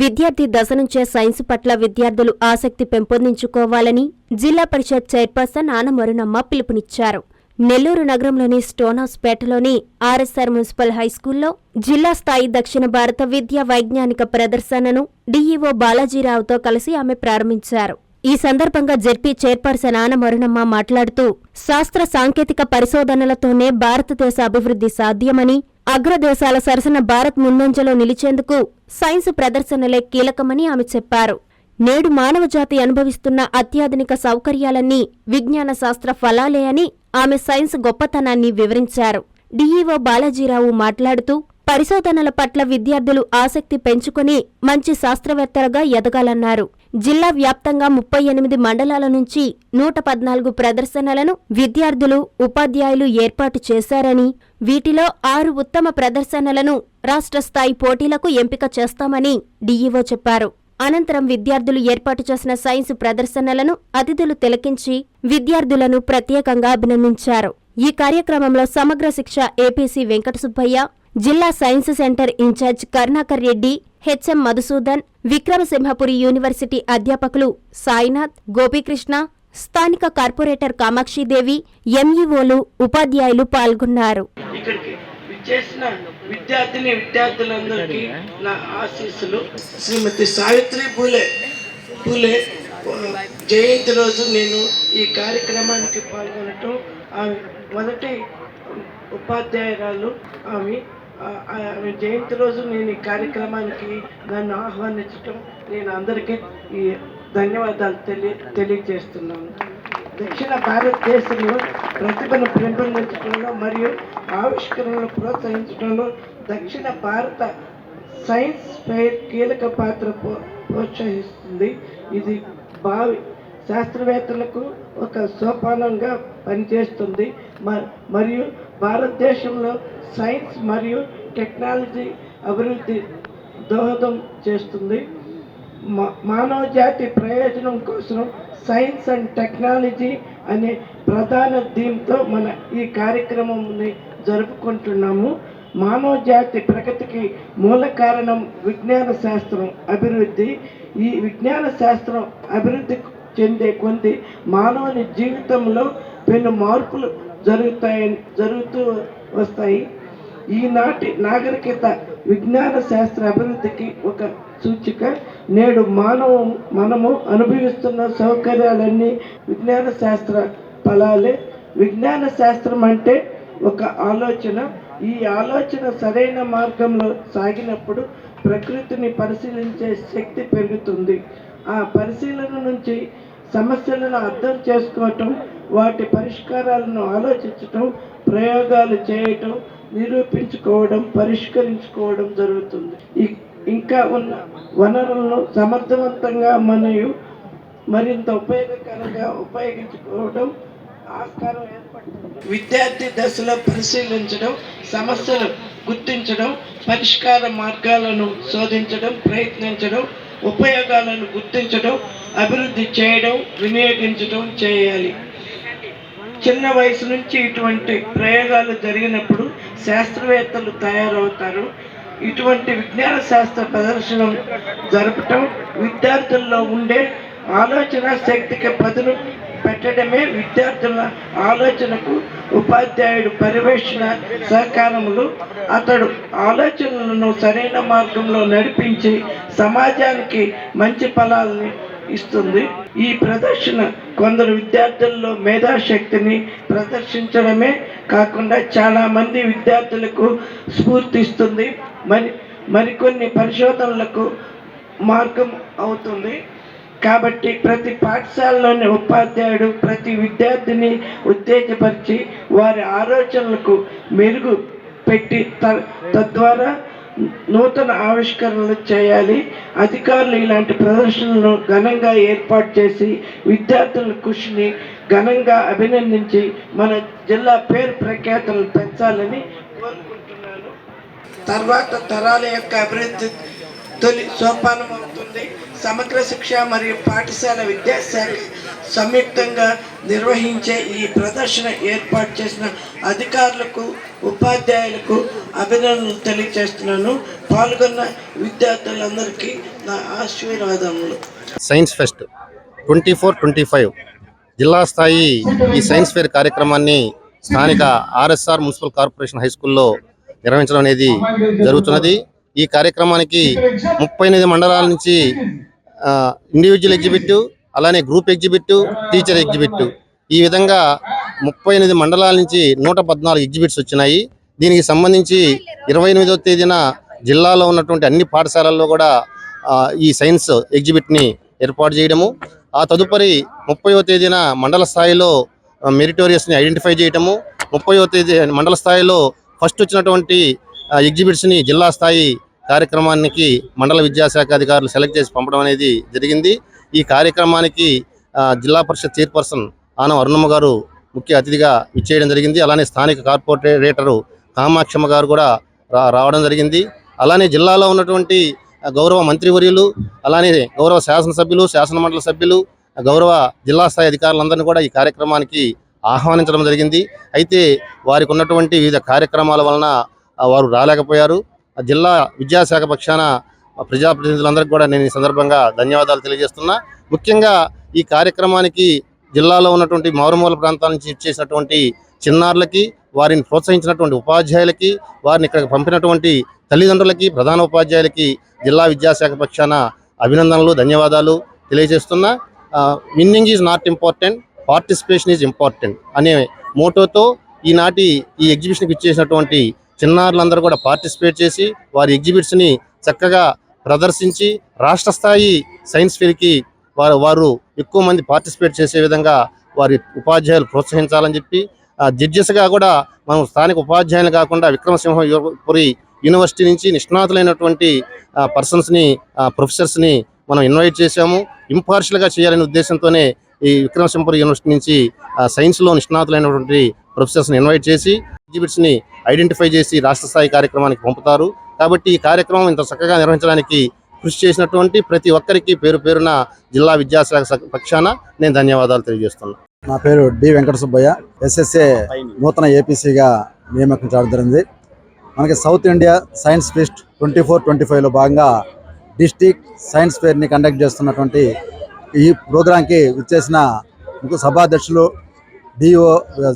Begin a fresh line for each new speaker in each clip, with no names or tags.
విద్యార్థి దశ నుంచే సైన్స్ పట్ల విద్యార్థులు ఆసక్తి పెంపొందించుకోవాలని జిల్లా పరిషత్ చైర్పర్సన్ ఆనమరునమ్మ పిలుపునిచ్చారు. నెల్లూరు నగరంలోని స్టోన్ పేటలోని ఆర్ఎస్ఆర్ మున్సిపల్ హైస్కూల్లో జిల్లా స్థాయి దక్షిణ భారత విద్యా వైజ్ఞానిక ప్రదర్శనను డీఈఓ బాలాజీరావుతో కలిసి ఆమె ప్రారంభించారు. ఈ సందర్భంగా జెడ్పీ చైర్పర్సన్ ఆనమరుణమ్మ మాట్లాడుతూ శాస్త్ర సాంకేతిక పరిశోధనలతోనే భారతదేశ అభివృద్ధి సాధ్యమని అగ్రదేశాల సరసన భారత్ ముందంజలో నిలిచేందుకు సైన్స్ ప్రదర్శనలే కీలకమని ఆమె చెప్పారు. నేడు మానవజాతి అనుభవిస్తున్న అత్యాధునిక సౌకర్యాలన్నీ విజ్ఞాన శాస్త్ర ఫలాలే అని ఆమె సైన్స్ గొప్పతనాన్ని వివరించారు. డీఈఓ బాలాజీరావు మాట్లాడుతూ పరిశోధనల పట్ల విద్యార్థులు ఆసక్తి పెంచుకుని మంచి శాస్త్రవేత్తలుగా ఎదగాలన్నారు. జిల్లా వ్యాప్తంగా ముప్పై ఎనిమిది మండలాల నుంచి నూట పద్నాలుగు ప్రదర్శనలను విద్యార్థులు ఉపాధ్యాయులు ఏర్పాటు చేశారని వీటిలో ఆరు ఉత్తమ ప్రదర్శనలను రాష్ట్ర స్థాయి పోటీలకు ఎంపిక చేస్తామని డీఈఓ చెప్పారు. అనంతరం విద్యార్థులు ఏర్పాటు చేసిన సైన్స్ ప్రదర్శనలను అతిథులు తిలకించి విద్యార్థులను ప్రత్యేకంగా అభినందించారు. ఈ కార్యక్రమంలో సమగ్ర శిక్ష ఏపీసీ వెంకట సుబ్బయ్య జిల్లా science centre incharge Karunakar Reddy HM Madhusudan Vikramasimhapuri university అధ్యాపకులు సాయినాథ్ గోపీకృష్ణ స్థానిక కార్పొరేటర్ కామాక్షిదేవి ఎంఈఓలు ఉపాధ్యాయులు పాల్గొన్నారు.
విచ్చేసిన విద్యార్థిని విద్యార్థులందరికీ నా ఆశీస్సులు. శ్రీమతి సావిత్రి పూలే పూలే జయంతి రోజు నేను ఈ కార్యక్రమానికి పాల్గొనటం ఆమె మొదటి ఉపాధ్యాయురాలు ఆమె. ఆమె జయంతి రోజు నేను ఈ కార్యక్రమానికి నన్ను ఆహ్వానించటం నేను అందరికీ ఈ ధన్యవాదాలు తెలియ తెలియజేస్తున్నాను. దక్షిణ భారతదేశంలో ప్రతిభను పెంపొందించడంలో మరియు ఆవిష్కరణను ప్రోత్సహించడంలో దక్షిణ భారత సైన్స్ ఫెయిర్ కీలక పాత్ర ప్రోత్సహిస్తుంది. ఇది భావి శాస్త్రవేత్తలకు ఒక సోపానంగా పనిచేస్తుంది. మ- మరియు భారతదేశంలో సైన్స్ మరియు టెక్నాలజీ అభివృద్ధి దోహదం చేస్తుంది. మానవ జాతి ప్రయోజనం కోసం సైన్స్ అండ్ టెక్నాలజీ అనే ప్రధాన థీమ్తో మన ఈ కార్యక్రమంని జరుపుకుంటున్నాము. మానవ జాతి ప్రగతికి మూల కారణం విజ్ఞాన శాస్త్రం అభివృద్ధి. ఈ విజ్ఞాన శాస్త్రం అభివృద్ధి చెందే కొద్ది మానవుని జీవితంలో పెను మార్పులు జరుగుతాయని జరుగుతూ వస్తాయి. ఈనాటి నాగరికత విజ్ఞాన శాస్త్ర అభివృద్ధికి ఒక సూచిక. నేడు మానవ మనము అనుభవిస్తున్న సౌకర్యాలన్నీ విజ్ఞాన శాస్త్ర ఫలాలే. విజ్ఞాన శాస్త్రం అంటే ఒక ఆలోచన. ఈ ఆలోచన సరైన మార్గంలో సాగినప్పుడు ప్రకృతిని పరిశీలించే శక్తి పెరుగుతుంది. ఆ పరిశీలన నుంచి సమస్యలను అర్థం చేసుకోవటం వాటి పరిష్కారాలను ఆలోచించటం ప్రయోగాలు చేయటం నిరూపించుకోవడం పరిష్కరించుకోవడం జరుగుతుంది. ఈ ఇంకా ఉన్న వనరులను సమర్థవంతంగా మరియు మరింత ఉపయోగకరంగా ఉపయోగించుకోవడం ఆస్కారం ఏర్పడుతుంది. విద్యార్థి దశలో పరిశీలించడం సమస్యలు గుర్తించడం పరిష్కార మార్గాలను శోధించడం ప్రయత్నించడం ఉపయోగాలను గుర్తించడం అభివృద్ధి చేయడం వినియోగించడం చేయాలి. చిన్న వయసు నుంచి ఇటువంటి ప్రయోగాలు జరిగినప్పుడు శాస్త్రవేత్తలు తయారవుతారు. ఇటువంటి విజ్ఞాన శాస్త్ర ప్రదర్శనం జరపటం విద్యార్థుల్లో ఉండే ఆలోచన శక్తికి పదును పెట్టడమే విద్యార్థుల ఆలోచనకు ఉపాధ్యాయుడు పర్యవేక్షణ సహకారములు. అతడు ఆలోచనలను సరైన మార్గంలో నడిపించి సమాజానికి మంచి ఫలాలని ఇస్తుంది. ఈ ప్రదర్శన కొందరు విద్యార్థుల్లో మేధాశక్తిని ప్రదర్శించడమే కాకుండా చాలామంది విద్యార్థులకు స్ఫూర్తిస్తుంది. మరి మరికొన్ని పరిశోధనలకు మార్గం అవుతుంది. కాబట్టి ప్రతి పాఠశాలలోని ఉపాధ్యాయుడు ప్రతి విద్యార్థిని ఉత్తేజపరిచి వారి ఆలోచనలకు మెరుగు పెట్టి త- తద్వారా నూతన ఆవిష్కరణలు చేయాలి. అధికారులు ఇలాంటి ప్రదర్శనలను ఘనంగా ఏర్పాటు చేసి విద్యార్థుల కృషిని ఘనంగా అభినందించి మన జిల్లా పేరు ప్రఖ్యాతలను పెంచాలని తర్వాత తరాల యొక్క అభివృద్ధి తొలి సోపానం అవుతుంది సమగ్ర శిక్ష మరియు పాఠశాల విద్యాశాఖ సంయుక్తంగా నిర్వహించే ఈ ప్రదర్శన ఏర్పాటు చేసిన అధికారులకు ఉపాధ్యాయులకు అభినందనలు తెలియజేస్తున్నాను. పాల్గొన్న విద్యార్థులందరికీ నా ఆశీర్వాదములు.
Science fest twenty four twenty five జిల్లా స్థాయి ఈ సైన్స్ ఫేర్ కార్యక్రమాన్ని స్థానిక ఆర్ఎస్ఆర్ మున్సిపల్ కార్పొరేషన్ హై స్కూల్లో నిర్వహించడం అనేది జరుగుతున్నది. ఈ కార్యక్రమానికి ముప్పై ఎనిమిది మండలాల నుంచి ఇండివిజువల్ ఎగ్జిబిట్ అలానే గ్రూప్ ఎగ్జిబిట్ టీచర్ ఎగ్జిబిట్ ఈ విధంగా ముప్పై ఎనిమిది మండలాల నుంచి నూట పద్నాలుగు ఎగ్జిబిట్స్ వచ్చినాయి. దీనికి సంబంధించి ఇరవై ఎనిమిదవ తేదీన జిల్లాలో ఉన్నటువంటి అన్ని పాఠశాలల్లో కూడా ఈ సైన్స్ ఎగ్జిబిట్ని ఏర్పాటు చేయడము. ఆ తదుపరి ముప్పైవ తేదీన మండల స్థాయిలో మెరిటోరియస్ని ఐడెంటిఫై చేయడము ముప్పైవ తేదీ మండల స్థాయిలో ఫస్ట్ వచ్చినటువంటి ఎగ్జిబిట్స్ని జిల్లా స్థాయి కార్యక్రమానికి మండల విద్యాశాఖ అధికారులు సెలెక్ట్ చేసి పంపడం అనేది జరిగింది. ఈ కార్యక్రమానికి జిల్లా పరిషత్ చైర్పర్సన్ ఆనం అరుణమ్మ గారు ముఖ్య అతిథిగా విచ్చేయడం జరిగింది. అలానే స్థానిక కార్పొరేటరు కామాక్షమ్మ గారు కూడా రా రావడం జరిగింది. అలానే జిల్లాలో ఉన్నటువంటి గౌరవ మంత్రివర్యులు అలానే గౌరవ శాసనసభ్యులు శాసనమండలి సభ్యులు గౌరవ జిల్లా స్థాయి అధికారులందరినీ కూడా ఈ కార్యక్రమానికి ఆహ్వానించడం జరిగింది. అయితే వారికి ఉన్నటువంటి వివిధ కార్యక్రమాల వలన వారు రాలేకపోయారు. జిల్లా విద్యాశాఖ పక్షాన ప్రజాప్రతినిధులందరికీ కూడా నేను ఈ సందర్భంగా ధన్యవాదాలు తెలియజేస్తున్నా. ముఖ్యంగా ఈ కార్యక్రమానికి జిల్లాలో ఉన్నటువంటి మారుమూల ప్రాంతాల నుంచి ఇచ్చేసినటువంటి చిన్నారులకి వారిని ప్రోత్సహించినటువంటి ఉపాధ్యాయులకి వారిని ఇక్కడికి పంపినటువంటి తల్లిదండ్రులకి ప్రధాన ఉపాధ్యాయులకి జిల్లా విద్యాశాఖ పక్షాన అభినందనలు ధన్యవాదాలు తెలియజేస్తున్నా. Winning is not important. Participation is important అనే మోటోతో ఈనాటి ఈ ఎగ్జిబిషన్కి ఇచ్చేసినటువంటి చిన్నారులందరూ కూడా పార్టిసిపేట్ చేసి వారి ఎగ్జిబిట్స్ని చక్కగా ప్రదర్శించి రాష్ట్ర స్థాయి సైన్స్ ఫేర్కి వారు వారు ఎక్కువ మంది పార్టిసిపేట్ చేసే విధంగా వారి ఉపాధ్యాయులు ప్రోత్సహించాలని చెప్పి జడ్జెస్గా కూడా మనం స్థానిక ఉపాధ్యాయులు కాకుండా విక్రమసింహ పురి యూనివర్సిటీ నుంచి నిష్ణాతులైనటువంటి పర్సన్స్ని ప్రొఫెసర్స్ని మనం ఇన్వైట్ చేశాము. ఇంపార్షియల్గా చేయాలనే ఉద్దేశంతోనే ఈ విక్రమసింహపురి యూనివర్సిటీ నుంచి ఆ, సైన్స్లో నిష్ణాతులైనటువంటి ప్రొఫెసర్స్ని ఇన్వైట్ చేసి ఎగ్జిబిట్స్ని ఐడెంటిఫై చేసి రాష్ట్ర స్థాయి కార్యక్రమానికి పంపుతారు. కాబట్టి ఈ కార్యక్రమం ఇంత చక్కగా నిర్వహించడానికి కృషి చేసినటువంటి ప్రతి ఒక్కరికి పేరు పేరున జిల్లా విద్యాశాఖ పక్షాన నేను ధన్యవాదాలు తెలియజేస్తున్నాను
నా పేరు డి వెంకట సుబ్బయ్య. ఎస్ఎస్ఏ నూతన ఏపీసీగా నియామకం చేయడం జరిగింది. మనకి South India science fest twenty four twenty ఫైవ్లో భాగంగా డిస్టిక్ సైన్స్ ఫేర్ని కండక్ట్ చేస్తున్నటువంటి ఈ ప్రోగ్రాంకి విచ్చేసిన ముఖ్య సభాధ్యక్షులు డిఓ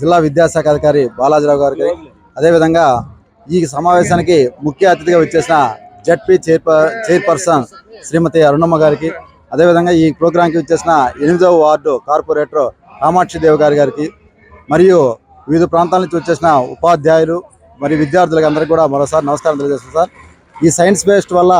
జిల్లా విద్యాశాఖ అధికారి బాలాజీరావు గారికి అదేవిధంగా ఈ సమావేశానికి ముఖ్య అతిథిగా వచ్చేసిన జడ్పీ చైర్ప చైర్పర్సన్ శ్రీమతి అరుణమ్మ గారికి అదేవిధంగా ఈ ప్రోగ్రాంకి వచ్చేసిన ఎనిమిదవ వార్డు కార్పొరేటర్ కామాక్షి దేవ్ గారి గారికి మరియు వివిధ ప్రాంతాల నుంచి వచ్చేసిన ఉపాధ్యాయులు మరియు విద్యార్థులకు అందరికీ కూడా మరోసారి నమస్కారం తెలియజేస్తాను సార్. ఈ సైన్స్ బేస్డ్ వల్ల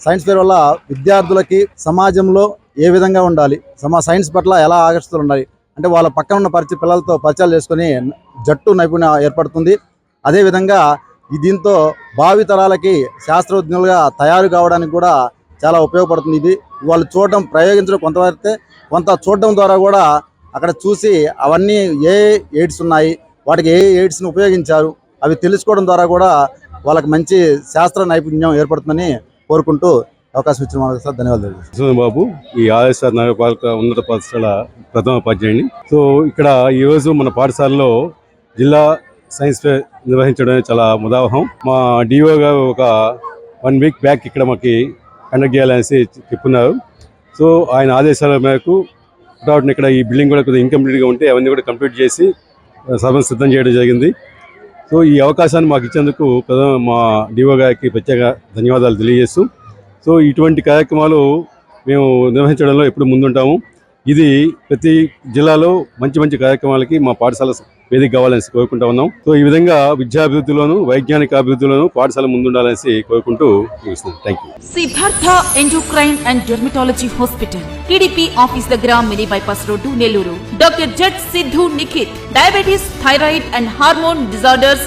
సైన్స్ ఫేర్ వల్ల విద్యార్థులకి సమాజంలో ఏ విధంగా ఉండాలి? సమా సైన్స్ పట్ల ఎలా ఆకర్షితులు ఉండాలి? అంటే వాళ్ళ పక్కన ఉన్న పరిచయ పిల్లలతో పరిచయాలు చేసుకొని జట్టు నైపుణ్యం ఏర్పడుతుంది. అదేవిధంగా దీంతో దీంతో భావితరాలకి శాస్త్రజ్ఞులుగా తయారు కావడానికి కూడా చాలా ఉపయోగపడుతుంది ఇది. వాళ్ళు చూడడం ప్రయోగించడం కొంతవరకే కొంత చూడడం ద్వారా కూడా అక్కడ చూసి అవన్నీ ఏ ఎయిడ్స్ ఉన్నాయి వాటికి ఏ ఎయిడ్స్ని ఉపయోగించారు అవి తెలుసుకోవడం ద్వారా కూడా వాళ్ళకి మంచి శాస్త్ర నైపుణ్యం ఏర్పడుతుందని కోరుకుంటూ అవకాశం ఇచ్చిన వాళ్ళకి సార్ ధన్యవాదాలు
సుధన్ బాబు ఈ ఆర్ఎస్ఆర్ నగరపాలక ఉన్నత పాఠశాల ప్రథమ ఉపాధ్యాయుని సో ఇక్కడ ఈరోజు మన పాఠశాలలో జిల్లా సైన్స్ ఫేర్ నిర్వహించడం అనేది చాలా ముదావహం. మా డిఓ గారు ఒక వన్ వీక్ బ్యాక్ ఇక్కడ మాకు కండక్ట్ చేయాలనేసి చెప్పున్నారు. సో ఆయన ఆదేశాల మేరకు కాబట్టి ఇక్కడ ఈ బిల్డింగ్ కూడా కొద్దిగా ఇన్కంప్లీట్గా ఉంటే అవన్నీ కూడా కంప్లీట్ చేసి సభను సిద్ధం చేయడం జరిగింది. సో ఈ అవకాశాన్ని మాకు ఇచ్చేందుకు ప్రధాన మా డిఓ గారికి ప్రత్యేక ధన్యవాదాలు తెలియజేస్తూ సో ఇటువంటి కార్యక్రమాలు మేము నిర్వహించడంలో ఎప్పుడు ముందుంటాము. ఇది ప్రతి జిల్లాలో మంచి మంచి కార్యక్రమాలకి మా పాఠశాల వేదిక కావాలని కోరుకుంటా ఉన్నాం. సో ఈ విధంగా విద్యాభివృద్ధిలోను వైజ్ఞానిక అభివృద్ధిలోను పాఠశాల ముందుండాలనేసి కోరుకుంటూ ముగిస్తున్నాను thank you
Siddhartha endocrine and dermatology hospital TDP office దగ్గర mini bypass road Nellore doctor Z Siddhu Nikhit diabetes thyroid and hormone disorders